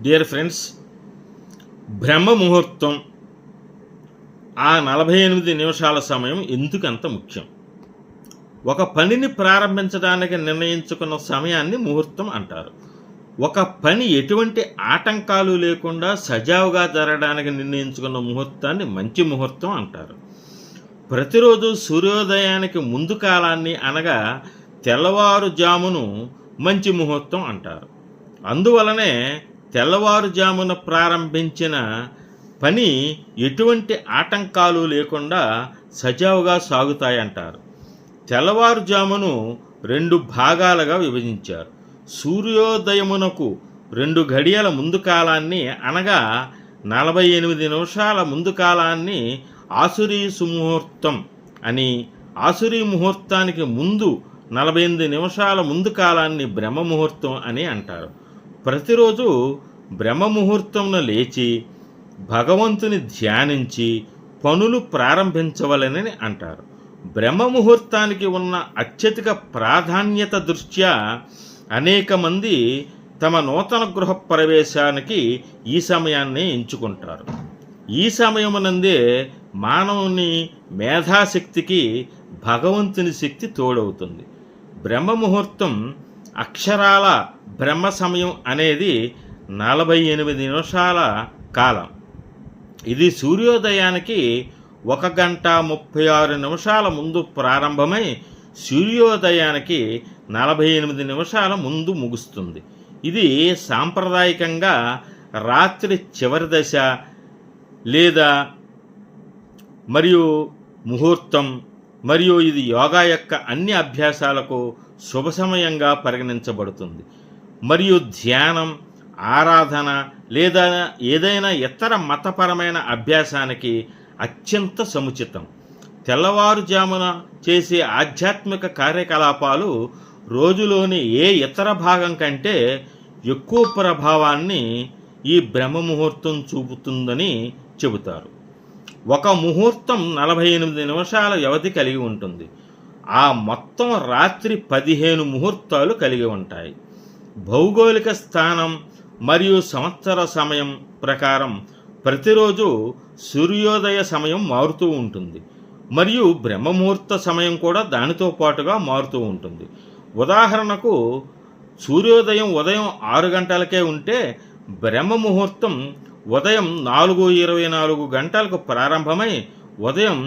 Dear friends బ్రహ్మ ముహూర్తం ఆ నలభై ఎనిమిది నిమిషాల సమయం ఎందుకంత ముఖ్యం? ఒక పనిని ప్రారంభించడానికి నిర్ణయించుకున్న సమయాన్ని ముహూర్తం అంటారు. ఒక పని ఎటువంటి ఆటంకాలు లేకుండా సజావుగా జరగడానికి నిర్ణయించుకున్న ముహూర్తాన్ని మంచి ముహూర్తం అంటారు. ప్రతిరోజు సూర్యోదయానికి ముందు కాలాన్ని అనగా తెల్లవారుజామును మంచి ముహూర్తం అంటారు. అందువలనే తెల్లవారుజామున ప్రారంభించిన పని ఎటువంటి ఆటంకాలు లేకుండా సజావుగా సాగుతాయంటారు. తెల్లవారుజామును రెండు భాగాలుగా విభజించారు. సూర్యోదయమునకు రెండు గడియల ముందు కాలాన్ని అనగా నలభై ఎనిమిది నిమిషాల ముందు కాలాన్ని ఆసురీ సుముహూర్తం అని ఆసురీ ముహూర్తానికి ముందు నలభై ఎనిమిది నిమిషాల ముందు కాలాన్ని బ్రహ్మ ముహూర్తం అని అంటారు. ప్రతిరోజు బ్రహ్మ ముహూర్తంను లేచి భగవంతుని ధ్యానించి పనులు ప్రారంభించవలనని అంటారు. బ్రహ్మ ముహూర్తానికి ఉన్న అత్యధిక ప్రాధాన్యత దృష్ట్యా అనేక మంది తమ నూతన గృహ ప్రవేశానికి ఈ సమయాన్ని ఎంచుకుంటారు. ఈ సమయమునందే మానవుని మేధాశక్తికి భగవంతుని శక్తి తోడవుతుంది. బ్రహ్మ ముహూర్తం అక్షరాల బ్రహ్మ సమయం అనేది నలభై ఎనిమిది నిమిషాల కాలం. ఇది సూర్యోదయానికి ఒక గంట ముప్పై ఆరు నిమిషాల ముందు ప్రారంభమై సూర్యోదయానికి నలభై ఎనిమిది నిమిషాల ముందు ముగుస్తుంది. ఇది సాంప్రదాయకంగా రాత్రి చివరి దశ లేదా మరియు ముహూర్తం మరియు ఇది యోగా యొక్క అన్ని అభ్యాసాలకు శుభ సమయంగా పరిగణించబడుతుంది. మరియు ధ్యానం ఆరాధన లేదా ఏదైనా ఇతర మతపరమైన అభ్యాసానికి అత్యంత సముచితం. తెల్లవారుజామున చేసే ఆధ్యాత్మిక కార్యకలాపాలు రోజులోని ఏ ఇతర భాగం కంటే ఎక్కువ ప్రభావాన్ని ఈ బ్రహ్మ ముహూర్తం చూపుతుందని చెబుతారు. ఒక ముహూర్తం నలభై ఎనిమిది నిమిషాల వ్యవధి కలిగి ఉంటుంది. ఆ మొత్తం రాత్రి పదిహేను ముహూర్తాలు కలిగి ఉంటాయి. భౌగోళిక స్థానం మరియు సంవత్సర సమయం ప్రకారం ప్రతిరోజు సూర్యోదయ సమయం మారుతూ ఉంటుంది. మరియు బ్రహ్మముహూర్త సమయం కూడా దానితో పాటుగా మారుతూ ఉంటుంది. ఉదాహరణకు సూర్యోదయం ఉదయం ఆరు గంటలకే ఉంటే బ్రహ్మ ముహూర్తం ఉదయం నాలుగు ఇరవై నాలుగు గంటలకు ప్రారంభమై ఉదయం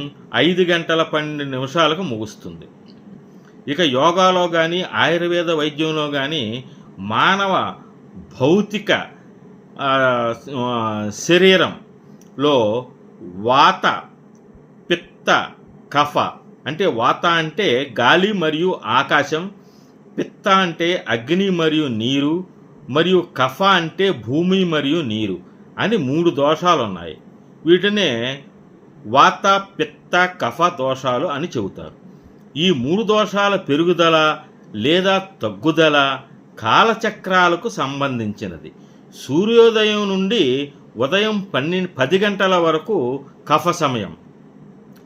ఐదు గంటల పన్నెండు నిమిషాలకు ముగుస్తుంది. ఇక యోగాలో కానీ ఆయుర్వేద వైద్యంలో కానీ మానవ భౌతిక శరీరంలో వాత పిత్త కఫ అంటే వాత అంటే గాలి మరియు ఆకాశం పిత్త అంటే అగ్ని మరియు నీరు మరియు కఫ అంటే భూమి మరియు నీరు అని మూడు దోషాలు ఉన్నాయి వీటినే వాత పిత్త కఫ దోషాలు అని చెబుతారు. ఈ మూడు దోషాల పెరుగుదల లేదా తగ్గుదల కాలచక్రాలకు సంబంధించినది. సూర్యోదయం నుండి ఉదయం పన్నెండు పది గంటల వరకు కఫ సమయం.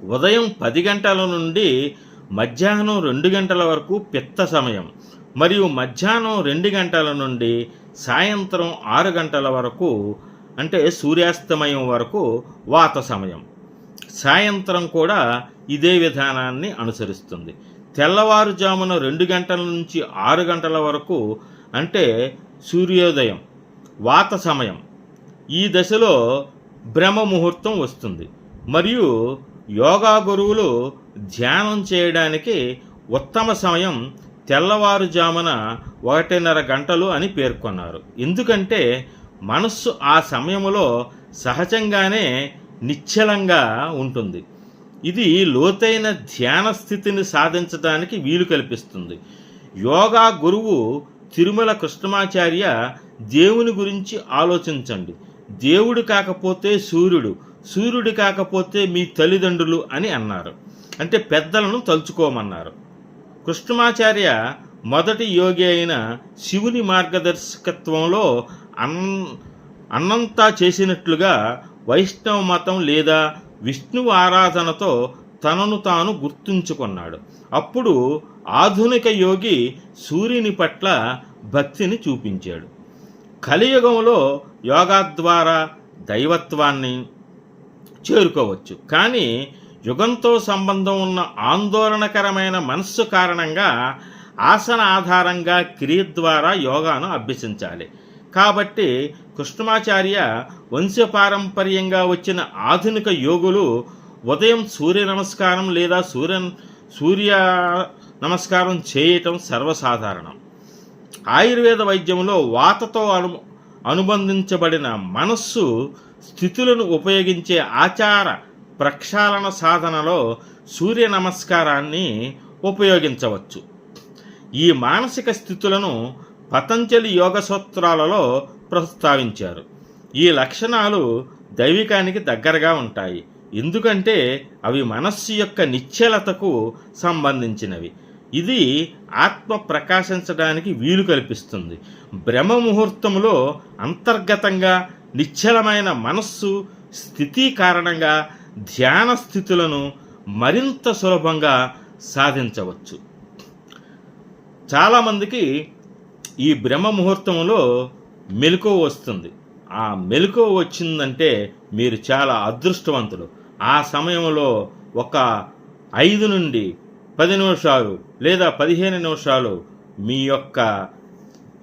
ఉదయం పది గంటల నుండి మధ్యాహ్నం రెండు గంటల వరకు పిత్త సమయం. మరియు మధ్యాహ్నం రెండు గంటల నుండి సాయంత్రం ఆరు గంటల వరకు అంటే సూర్యాస్తమయం వరకు వాత సమయం. సాయంత్రం కూడా ఇదే విధానాన్ని అనుసరిస్తుంది. తెల్లవారుజామున రెండు గంటల నుంచి ఆరు గంటల వరకు అంటే సూర్యోదయం వాత సమయం. ఈ దశలో బ్రహ్మ ముహూర్తం వస్తుంది. మరియు యోగా గురువులు ధ్యానం చేయడానికి ఉత్తమ సమయం తెల్లవారుజామున ఒకటిన్నర గంటలు అని పేర్కొన్నారు. ఎందుకంటే మనస్సు ఆ సమయంలో సహజంగానే నిశ్చలంగా ఉంటుంది. ఇది లోతైన ధ్యాన స్థితిని సాధించడానికి వీలు కల్పిస్తుంది. యోగా గురువు తిరుమల కృష్ణమాచార్య దేవుని గురించి ఆలోచించండి. దేవుడు కాకపోతే సూర్యుడు సూర్యుడు కాకపోతే మీ తల్లిదండ్రులు అని అన్నారు. అంటే పెద్దలను తలుచుకోమన్నారు. కృష్ణమాచార్య మొదటి యోగి అయిన శివుని మార్గదర్శకత్వంలో అన్ అన్నంతా చేసినట్లుగా వైష్ణవ మతం లేదా విష్ణువు ఆరాధనతో తనను తాను గుర్తుంచుకున్నాడు. అప్పుడు ఆధునిక యోగి సూర్యుని పట్ల భక్తిని చూపించాడు. కలియుగంలో యోగా ద్వారా దైవత్వాన్ని చేరుకోవచ్చు. కానీ యుగంతో సంబంధం ఉన్న ఆందోళనకరమైన మనస్సు కారణంగా ఆసన ఆధారంగా క్రియ ద్వారా యోగాను అభ్యసించాలి. కాబట్టి కృష్ణమాచార్య వంశపారంపర్యంగా వచ్చిన ఆధునిక యోగులు ఉదయం సూర్య నమస్కారం లేదా సూర్య సూర్య నమస్కారం చేయటం సర్వసాధారణం. ఆయుర్వేద వైద్యంలో వాతతో అను అనుబంధించబడిన మనస్సు స్థితులను ఉపయోగించే ఆచార ప్రక్షాళన సాధనలో సూర్య నమస్కారాన్ని ఉపయోగించవచ్చు. ఈ మానసిక స్థితులను పతంజలి యోగ సూత్రాలలో ప్రస్తావించారు. ఈ లక్షణాలు దైవికానికి దగ్గరగా ఉంటాయి. ఎందుకంటే అవి మనస్సు యొక్క నిశ్చలతకు సంబంధించినవి. ఇది ఆత్మ ప్రకాశించడానికి వీలు కల్పిస్తుంది. బ్రహ్మ ముహూర్తంలో అంతర్గతంగా నిశ్చలమైన మనస్సు స్థితి కారణంగా ధ్యాన స్థితులను మరింత సులభంగా సాధించవచ్చు. చాలామందికి ఈ బ్రహ్మ ముహూర్తంలో మెలకువ వస్తుంది. ఆ మెలకువ వచ్చిందంటే మీరు చాలా అదృష్టవంతులు. ఆ సమయంలో ఒక ఐదు నుండి పది నిమిషాలు లేదా పదిహేను నిమిషాలు మీ యొక్క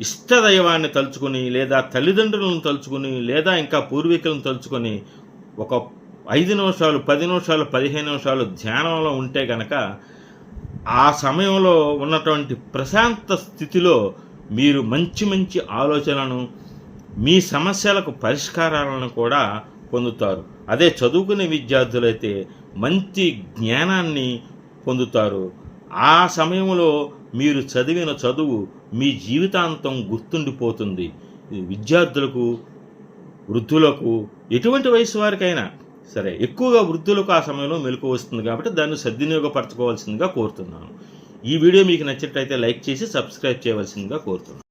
ఇష్టదైవాన్ని తలుచుకుని లేదా తల్లిదండ్రులను తలుచుకుని లేదా ఇంకా పూర్వీకులను తలుచుకొని ఒక ఐదు నిమిషాలు పది నిమిషాలు పదిహేను నిమిషాలు ధ్యానంలో ఉంటే కనుక ఆ సమయంలో ఉన్నటువంటి ప్రశాంత స్థితిలో మీరు మంచి మంచి ఆలోచనలను మీ సమస్యలకు పరిష్కారాలను కూడా పొందుతారు. అదే చదువుకునే విద్యార్థులైతే మంచి జ్ఞానాన్ని పొందుతారు. ఆ సమయంలో మీరు చదివిన చదువు మీ జీవితాంతం గుర్తుండిపోతుంది. విద్యార్థులకు వృద్ధులకు ఎటువంటి వయసు వారికైనా సరే ఎక్కువగా వృద్ధులకు ఆ సమయంలో మెలకు వస్తుంది కాబట్టి దాన్ని సద్వినియోగపరచుకోవాల్సిందిగా కోరుతున్నాను. ఈ వీడియో మీకు నచ్చినట్లయితే లైక్ చేసి సబ్స్క్రైబ్ చేయవలసిందిగా కోరుతున్నాను.